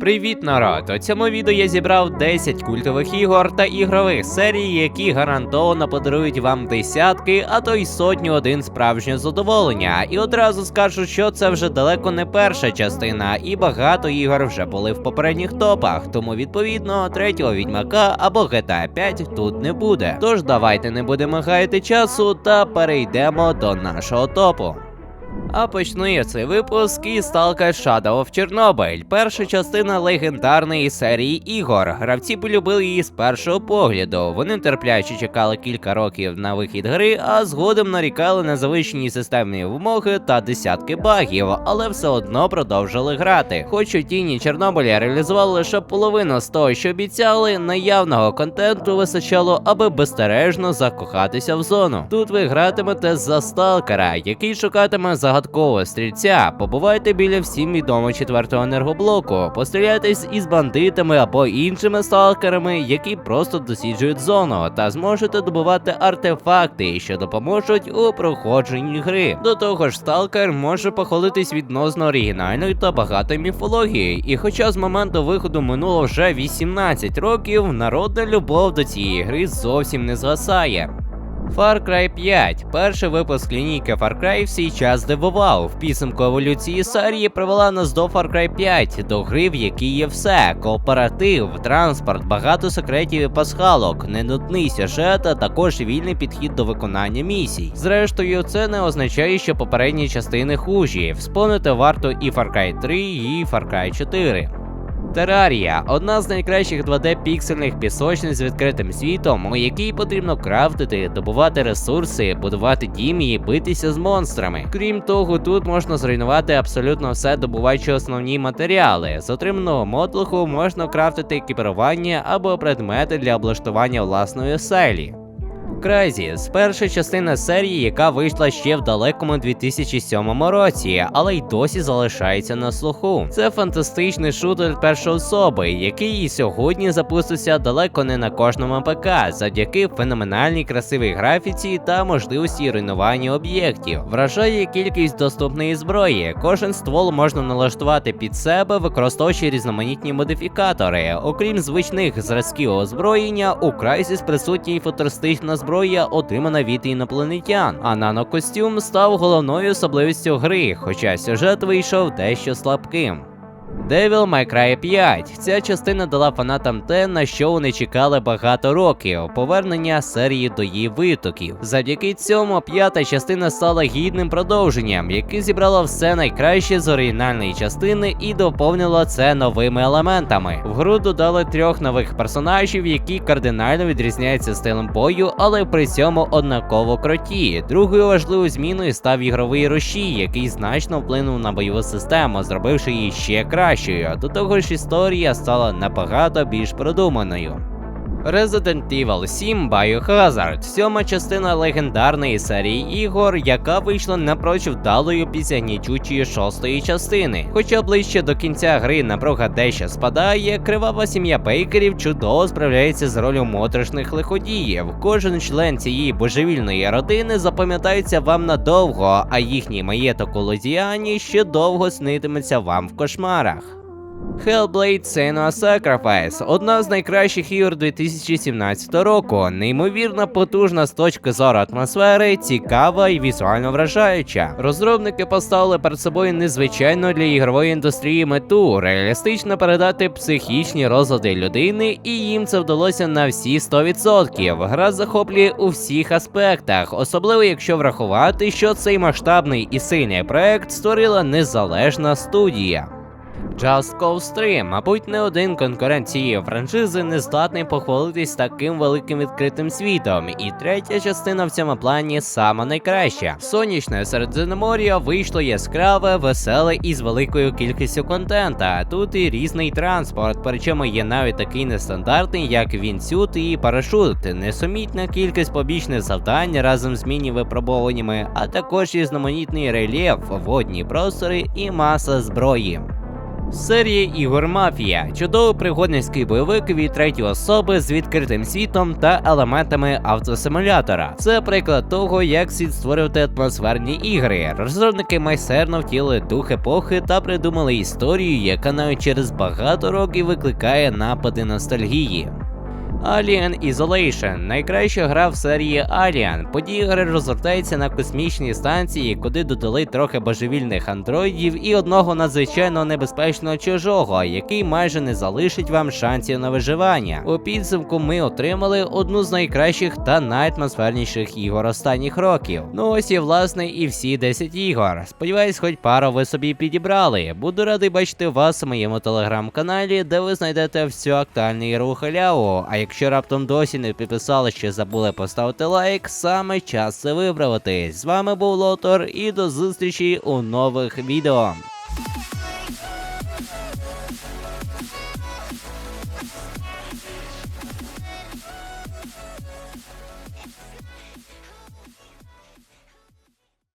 Привіт, народ! У цьому відео я зібрав 10 культових ігор та ігрових серій, які гарантовано подарують вам десятки, а то й сотню один справжнє задоволення. І одразу скажу, що це вже далеко не перша частина, і багато ігор вже були в попередніх топах. Тому відповідно третього відьмака або GTA 5 тут не буде. Тож давайте не будемо гаяти часу та перейдемо до нашого топу. А почну я цей випуск із Stalker Shadow of Chernobyl, перша частина легендарної серії ігор. Гравці полюбили її з першого погляду. Вони терпляче чекали кілька років на вихід гри, а згодом нарікали на завищені системні вимоги та десятки багів, але все одно продовжили грати. Хоч у тіні Чорнобиля реалізували лише половину з того, що обіцяли, наявного контенту вистачало, аби безстережно закохатися в зону. Тут ви гратимете за сталкера, який шукатиме загадкового стрільця. Побувайте біля всім відомого четвертого енергоблоку, постріляйтесь із бандитами або іншими сталкерами, які просто досліджують зону, та зможете добувати артефакти, що допоможуть у проходженні гри. До того ж, сталкер може похвалитись відносно оригінальною та багатою міфологією. І хоча з моменту виходу минуло вже 18 років, народна любов до цієї гри зовсім не згасає. Far Cry 5. Перший випуск лінійки Far Cry в свій час здивував. В підсумку еволюції серії привела нас до Far Cry 5, до гри, в якій є все: кооператив, транспорт, багато секретів і пасхалок, ненудний сюжет, а також вільний підхід до виконання місій. Зрештою, це не означає, що попередні частини хужі. Вспомнити варто і Far Cry 3, і Far Cry 4. Терарія одна з найкращих 2D піксельних пісочниць з відкритим світом, у якій потрібно крафтити, добувати ресурси, будувати дім і битися з монстрами. Крім того, тут можна зруйнувати абсолютно все, добуваючи основні матеріали. З отриманого мотлуху можна крафтити екіпірування або предмети для облаштування власної оселі. Crysis – перша частина серії, яка вийшла ще в далекому 2007 році, але й досі залишається на слуху. Це фантастичний шутер першої особи, який і сьогодні запустився далеко не на кожному ПК, завдяки феноменальній красивій графіці та можливості руйнування об'єктів. Вражає кількість доступної зброї. Кожен ствол можна налаштувати під себе, використовуючи різноманітні модифікатори. Окрім звичних зразків озброєння, у Crysis присутня й футуристична зброя, отримана від інопланетян. А нанокостюм став головною особливістю гри, хоча сюжет вийшов дещо слабким. Devil May Cry 5. Ця частина дала фанатам те, на що вони чекали багато років повернення серії до її витоків. Завдяки цьому п'ята частина стала гідним продовженням, яке зібрало все найкраще з оригінальної частини і доповнило це новими елементами. В гру додали трьох нових персонажів, які кардинально відрізняються стилем бою, але при цьому однаково круті. Другою важливою зміною став ігровий рушій, який значно вплинув на бойову систему, зробивши її ще кращою. До того ж, історія стала набагато більш продуманою. Resident Evil 7 Biohazard – сьома частина легендарної серії ігор, яка вийшла напроч вдалою після гнічучої шостої частини. Хоча ближче до кінця гри напруга дещо спадає, кривава сім'я Бейкерів чудово справляється з ролью моторошних лиходіїв. Кожен член цієї божевільної родини запам'ятається вам надовго, а їхній маєток у Лузіані ще довго снитиметься вам в кошмарах. Hellblade Senua Sacrifice – одна з найкращих ігор 2017 року. Неймовірно потужна з точки зору атмосфери, цікава і візуально вражаюча. Розробники поставили перед собою незвичайну для ігрової індустрії мету реалістично передати психічні розлади людини, і їм це вдалося на всі 100%. Гра захоплює у всіх аспектах, особливо якщо врахувати, що цей масштабний і сильний проект створила незалежна студія. Just Cause 3, мабуть, не один конкурент цієї франшизи не здатний похвалитись таким великим відкритим світом. І третя частина в цьому плані сама найкраща. Сонячне Середземномор'я вийшло яскраве, веселе і з великою кількістю контента. Тут і різний транспорт, причому є навіть такий нестандартний, як вінсют і парашут, несумітна кількість побічних завдань разом з міні-випробуваннями, а також різноманітний рельєф, водні простори і маса зброї. Серія ігор Мафія чудовий пригодницький бойовик від третьої особи з відкритим світом та елементами автосимулятора. Це приклад того, як слід створювати атмосферні ігри. Розробники майстерно втілили дух епохи та придумали історію, яка навіть через багато років викликає напади ностальгії. Alien Isolation найкраща гра в серії Alien. Події гри розгортаються на космічній станції, куди додали трохи божевільних андроїдів і одного надзвичайно небезпечного чужого, який майже не залишить вам шансів на виживання. У підсумку ми отримали одну з найкращих та найатмосферніших ігор останніх років. Ну ось і власне і всі 10 ігор. Сподіваюсь, хоч пару ви собі підібрали. Буду радий бачити вас у моєму телеграм-каналі, де ви знайдете всю актуальну ігру халяву. А якщо раптом досі не підписали що забули поставити лайк, саме час це виправити. З вами був Лотор і до зустрічі у нових відео.